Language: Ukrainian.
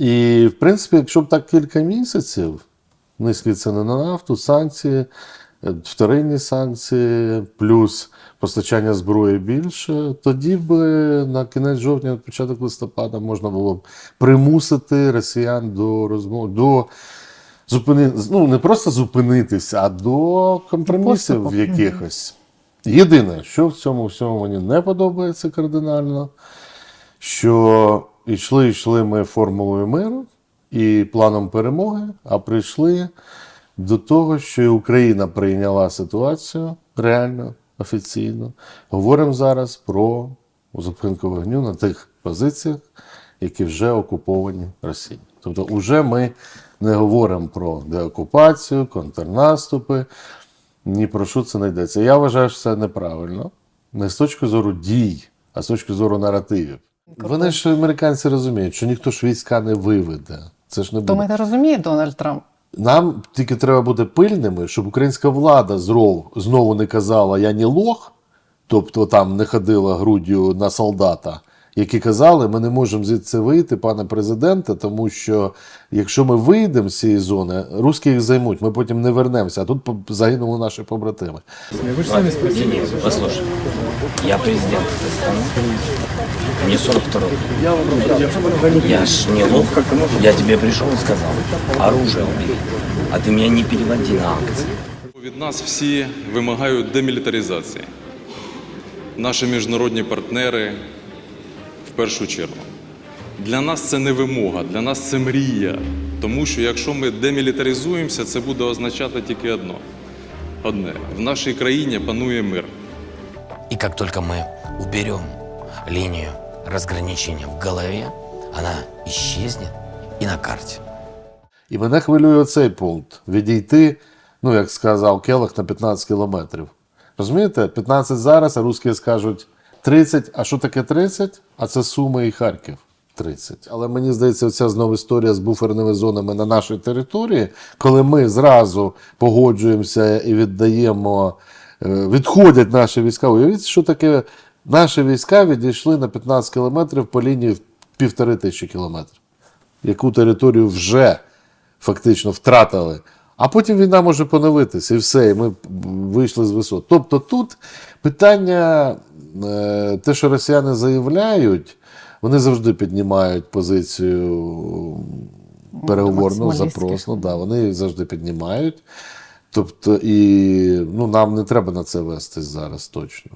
І, в принципі, якщо б так кілька місяців, низькі ціни на нафту, санкції, е, вторинні санкції, плюс постачання зброї більше, тоді б на кінець жовтня, початок листопада можна було б примусити росіян до розмов, до зупини... ну, не просто зупинитися, а до компромісів Поступу. якихось. Єдине, що в цьому всьому мені не подобається кардинально, що йшли, йшли ми формулою миру і планом перемоги, а прийшли до того, що і Україна прийняла ситуацію реально, офіційно. Говоримо зараз про зупинку вогню на тих позиціях, які вже окуповані Росією. Тобто, вже ми не говоримо про деокупацію, контрнаступи, ні про що це не йдеться. Я вважаю, що це неправильно. Не з точки зору дій, а з точки зору наративів. Вони ж американці розуміють, що ніхто ж війська не виведе. Це ж не То буде. ми не розуміє Дональд Трамп. Нам тільки треба бути пильними, щоб українська влада зров, знову не казала Я не лох, тобто там не ходила груддю на солдата, які казали, ми не можемо звідси вийти, пане президенте, тому що якщо ми вийдемо з цієї зони, русські їх займуть, ми потім не вернемося, а тут по- загинули наші побратими. Вы же сами спросили. Не, не, послушай. Я президент этой страны. Мне 42 год. Я ж не лох. Я тебе пришел и сказал, оружие убери. А ты меня не переводи на акции. Від нас всі вимагають демілітаризації. Наші міжнародні партнери в першу чергу. Для нас це не вимога, для нас це мрія. Тому що якщо ми демілітаризуємося, це буде означати тільки одно. Одне. В нашій країні панує мир. И как только мы уберем линию разграничения в голове, она исчезнет и на карте. І мене хвилює оцей пункт відійти, ну як сказав Келах, на 15 кілометрів. Розумієте, 15 зараз, а русські скажуть 30. А що таке 30? А це Суми і Харків. 30. Але мені здається, оця знову історія з буферними зонами на нашій території, коли ми зразу погоджуємося і віддаємо, е, відходять наші війська. Уявіть, що таке наші війська відійшли на 15 кілометрів по лінії півтори тисячі кілометрів яку територію вже фактично втратили. А потім війна може поновитися і все, і ми вийшли з висот. Тобто тут питання, те, що росіяни заявляють, вони завжди піднімають позицію переговорну, запросну, да, вони завжди піднімають. Тобто, і ну, нам не треба на це вестись зараз точно.